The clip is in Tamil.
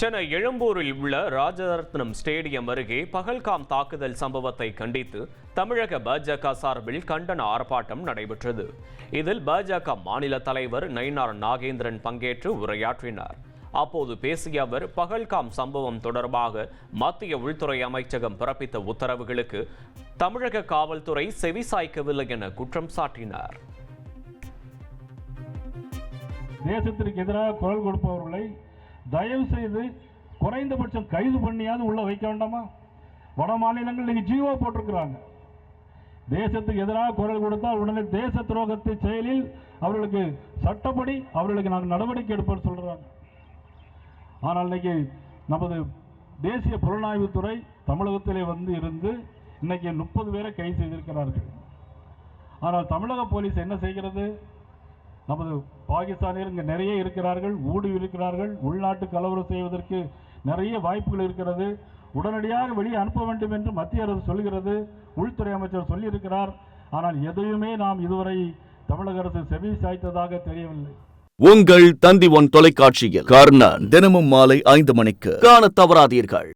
சென்னை எழும்பூரில் உள்ள ராஜரத்னம் ஸ்டேடியம் அருகே பகல்காம் தாக்குதல் சம்பவத்தை கண்டித்து தமிழக பாஜக சார்பில் கண்டன ஆர்ப்பாட்டம் நடைபெற்றது. இதில் பாஜக மாநில தலைவர் நயினார் நாகேந்திரன் பங்கேற்று உரையாற்றினார். அப்போது பேசிய அவர் பகல்காம் சம்பவம் தொடர்பாக மத்திய உள்துறை அமைச்சகம் பிறப்பித்த உத்தரவுகளுக்கு தமிழக காவல்துறை செவிசாய்க்கவில்லை என குற்றம் சாட்டினார். தேசத்திற்கு எதிராக குரல் கொடுப்பவர்களை தயவு செய்து குறைந்தபட்சம் கைது பண்ணியாவது உள்ளே வைக்க வேண்டாமா? வட மாநிலங்கள் இன்னைக்கு ஜீவோ போட்டிருக்கிறாங்க. தேசத்துக்கு எதிராக குரல் கொடுத்தால் உடனே தேச துரோகத்தை செயலில் அவர்களுக்கு சட்டப்படி அவர்களுக்கு நாங்கள் நடவடிக்கை எடுப்போம் சொல்கிறாங்க ஆனால் இன்னைக்கு நமது தேசிய புலனாய்வுத்துறை தமிழகத்திலே வந்து இருந்து இன்னைக்கு முப்பது பேரை கைது செய்திருக்கிறார்கள். ஆனால் தமிழக போலீஸ் என்ன செய்கிறது? நமது பாகிஸ்தானில் இங்கே நிறைய இருக்கிறார்கள் ஊடு இருக்கிறார்கள் உள்நாட்டு கலவரம் செய்வதற்கு நிறைய வாய்ப்புகள் இருக்கிறது. உடனடியாக வெளியே அனுப்ப வேண்டும் என்று மத்திய அரசு சொல்கிறது உள்துறை அமைச்சர் சொல்லியிருக்கிறார். ஆனால் எதையுமே நாம் இதுவரை தமிழக அரசு செவி சாய்த்ததாக தெரியவில்லை. உங்கள் தந்தி ஒன் தொலைக்காட்சியில் கர்ணன் தினமும் மாலை ஐந்து மணிக்கு காண தவறாதீர்கள்.